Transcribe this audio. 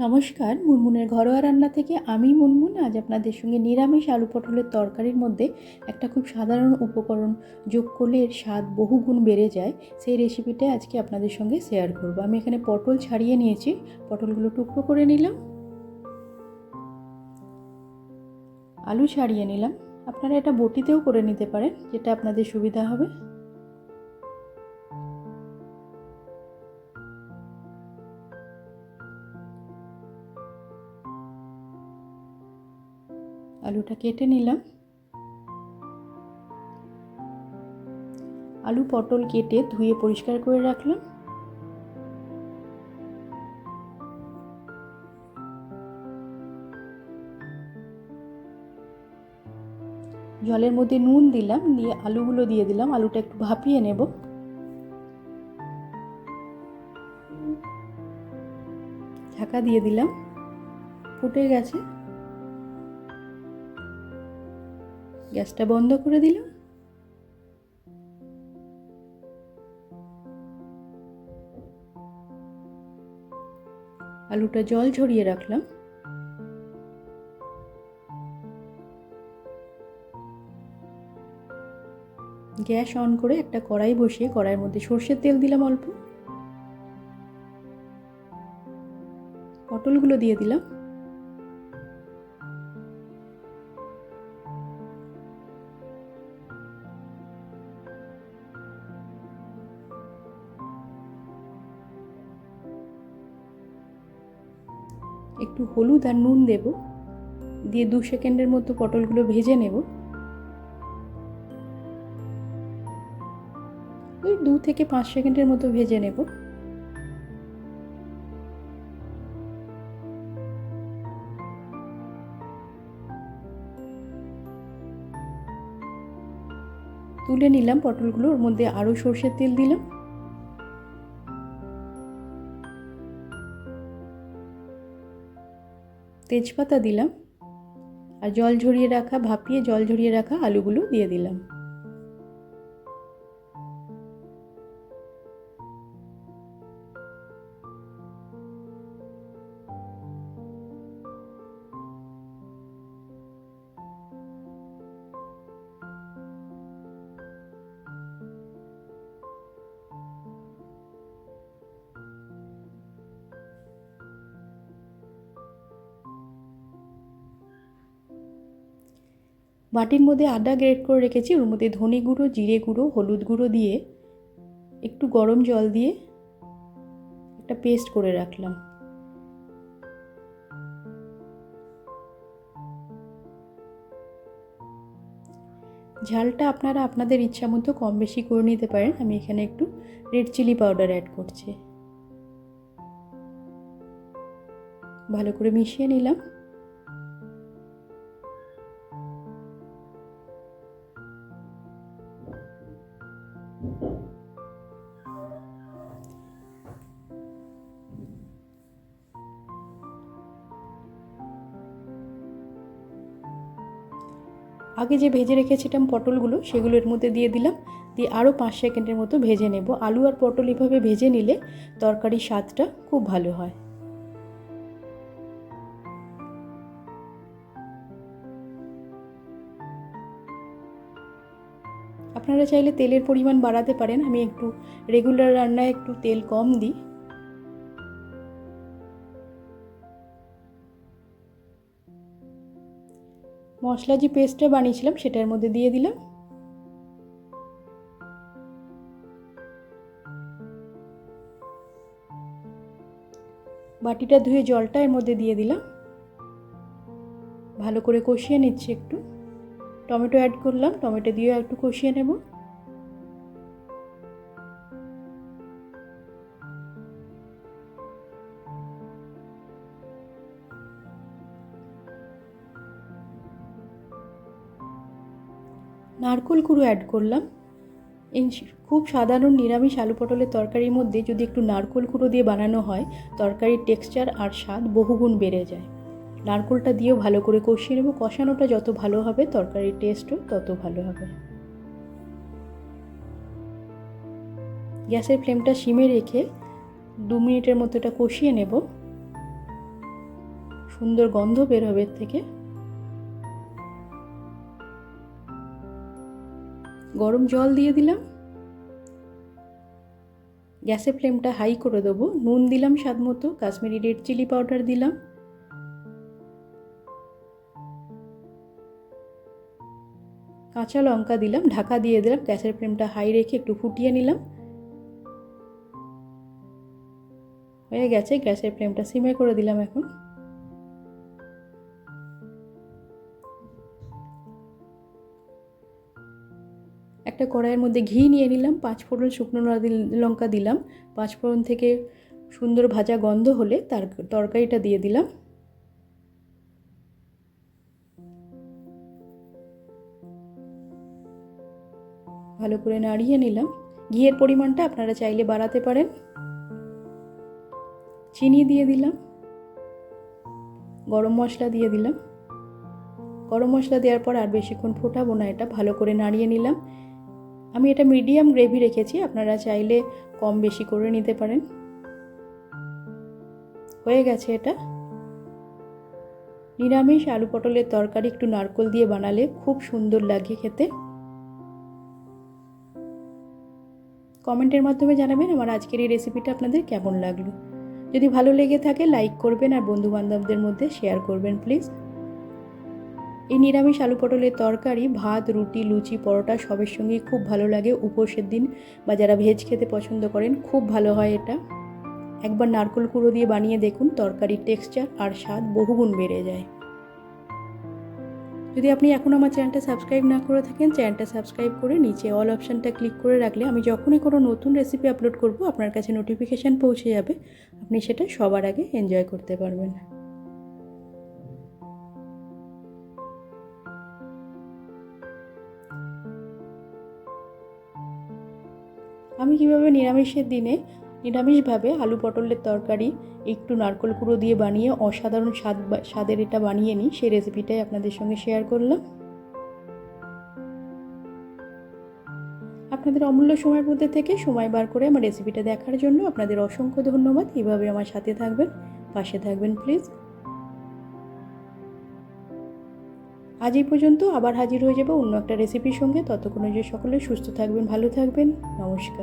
নমস্কার, মুনমুনের ঘরোয়া রান্না থেকে আমি মুনমুন। আজ আপনাদের সঙ্গে নিরামিষ আলু পটলের তরকারির মধ্যে একটা খুব সাধারণ উপকরণ যোগ করলে এর স্বাদ বহুগুণ বেড়ে যায়। সেই রেসিপিটা আজকে আপনাদের সঙ্গে শেয়ার করব। আমি এখানে পটল ছাড়িয়ে নিয়েছি। পটলগুলো টুকরো করে নিলাম। আলু ছাড়িয়ে নিলাম। আপনারা এটা বটিতেও করে নিতে পারেন, যেটা আপনাদের সুবিধা হবে। আলুটা কেটে নিলাম। আলু পটল কেটে ধুয়ে পরিষ্কার করে রাখলাম। জলের মধ্যে নুন দিলাম, দিয়ে আলুগুলো দিয়ে দিলাম। আলুটা একটু ভাপিয়ে নেব। ঢাকা দিয়ে দিলাম। ফুটে গেছে। গ্যাসটা বন্ধ করে দিলাম আলুটা জল ঝরিয়ে রাখলাম। গ্যাস অন করে একটা কড়াই বসিয়ে কড়াইয়ের মধ্যে সর্ষের তেল দিলাম অল্প। পটলগুলো দিয়ে দিলাম। একটু হলুদ আর নুন দেব। দিয়ে দু সেকেন্ডের মতো পটলগুলো ভেজে নেব। ওই দু থেকে পাঁচ সেকেন্ডের মতো ভেজে নেব। তুলে নিলাম পটলগুলো, ওর মধ্যে আরও সর্ষের তেল দিলাম। তেজপাতা দিলাম আর জল ঝরিয়ে রাখা ভাপিয়ে জল ঝরিয়ে রাখা আলুগুলো দিয়ে দিলাম। বাটির মধ্যে আদা গ্রেট করে রেখেছি। ওর মধ্যে ধনে গুঁড়ো, জিরে গুঁড়ো, হলুদ গুঁড়ো দিয়ে একটু গরম জল দিয়ে একটা পেস্ট করে রাখলাম। ঝালটা আপনারা আপনাদের ইচ্ছা মতো কম বেশি করে নিতে পারেন। আমি এখানে একটু রেড চিলি পাউডার অ্যাড করছি। ভালো করে মিশিয়ে নিলাম। আগে যে ভেজে রেখেছিলাম পটলগুলো, সেগুলো এর মধ্যে দিয়ে দিলাম। দিয়ে আরও পাঁচ সেকেন্ডের মতো ভেজে নেব। আলু আর পটল এভাবে ভেজে নিলে তরকারির স্বাদটা খুব ভালো হয়। আপনারা চাইলে তেলের পরিমাণ বাড়াতে পারেন, আমি একটু রেগুলার রান্নায় একটু তেল কম দিই। মশলা যে পেস্টটা বানিয়েছিলাম, সেটার মধ্যে দিয়ে দিলাম। বাটিটা ধুয়ে জলটা এর মধ্যে দিয়ে দিলাম। ভালো করে কষিয়ে নিচ্ছি একটু। টমেটো অ্যাড করলাম, টমেটো দিয়ে একটু কষিয়ে নেব। নারকোল কুড়ো অ্যাড করলাম। খুব সাধারণ নিরামিষ আলু পটলের তরকারির মধ্যে যদি একটু নারকোল কুড়ো দিয়ে বানানো হয়, তরকারির টেক্সচার আর স্বাদ বহুগুণ বেড়ে যায়। নারকোলটা দিয়েও ভালো করে কষিয়ে নেব। কষানোটা যত ভালো হবে, তরকারির টেস্টও তত ভালো হবে। গ্যাসের ফ্লেমটা সিমে রেখে দু মিনিটের মতো এটা কষিয়ে নেব। সুন্দর গন্ধ বের হবে এর থেকে। গরম জল দিয়ে দিলাম। গ্যাসের ফ্লেমটা হাই করে দেবো। নুন দিলাম স্বাদ মতো, কাশ্মীরি রেড চিলি পাউডার দিলাম। কাঁচা লঙ্কা দিলাম, ঢাকা দিয়ে দিলাম, গ্যাসের ফ্লেমটা হাই রেখে একটু ফুটিয়ে নিলাম। হয়ে গেছে, গ্যাসের ফ্লেমটা সিমে করে দিলাম এখন। একটা কড়াইয়ের মধ্যে ঘি নিয়ে নিলাম পাঁচ ফোড়ন শুকনো লঙ্কা দিলাম। পাঁচ ফোড়ন থেকে সুন্দর ভাজা গন্ধ হলে তার তরকারিটা দিয়ে দিলাম। ভালো করে নাড়িয়ে নিলাম। ঘিয়ের পরিমাণটা আপনারা চাইলে বাড়াতে পারেন। চিনি দিয়ে দিলাম। গরম মশলা দিয়ে দিলাম। গরম মশলা দেওয়ার পর আর বেশিক্ষণ ফোটাবো না এটা, ভালো করে নাড়িয়ে নিলাম। আমি এটা মিডিয়াম গ্রেভি রেখেছি, আপনারা চাইলে কম বেশি করে নিতে পারেন। হয়ে গেছে এটা। নিরামিষ আলু পটলের তরকারি একটু নারকল দিয়ে বানালে খুব সুন্দর লাগে খেতে। কমেন্টের মাধ্যমে জানাবেন আমার আজকের এই রেসিপিটা আপনাদের কেমন লাগল। যদি ভালো লেগে থাকে লাইক করবেন আর বন্ধু বান্ধবদের মধ্যে শেয়ার করবেন প্লিজ এই নিরামিষ আলু পটলের তরকারি, ভাত, রুটি, লুচি, পরোটা সবের সঙ্গেই খুব ভালো লাগে। উপোসের দিন বা যারা ভেজ খেতে পছন্দ করেন, খুব ভালো হয় এটা। একবার নারকল কুড়ো দিয়ে বানিয়ে দেখুন, তরকারির টেক্সচার আর স্বাদ বহুগুণ বেড়ে যায়। যদি আপনি এখন আমার চ্যানেলটা সাবস্ক্রাইব না করে থাকেন, চ্যানেলটা সাবস্ক্রাইব করে নিচে অল অপশানটা ক্লিক করে রাখলে আমি যখনই কোনো নতুন রেসিপি আপলোড করব, আপনার কাছে নোটিফিকেশান পৌঁছে যাবে। আপনি সেটা সবার আগে এনজয় করতে পারবেন। আমি কীভাবে নিরামিষের দিনে নিরামিষভাবে আলু পটলের তরকারি, একটু নারকল কুড়ো দিয়ে বানিয়ে অসাধারণ স্বাদ স্বাদের এটা বানিয়ে নিই, সেই রেসিপিটাই আপনাদের সঙ্গে শেয়ার করলাম। আপনাদের অমূল্য সময়ের মধ্যে থেকে সময় বার করে আমার রেসিপিটা দেখার জন্য আপনাদের অসংখ্য ধন্যবাদ। এইভাবে আমার সাথে থাকবেন, পাশে থাকবেন প্লিজ আজ এই পর্যন্ত আবার হাজির হয়ে যাব অন্য একটা রেসিপির সঙ্গে। ততক্ষণে যে সকলে সুস্থ থাকবেন, ভালো থাকবেন। নমস্কার।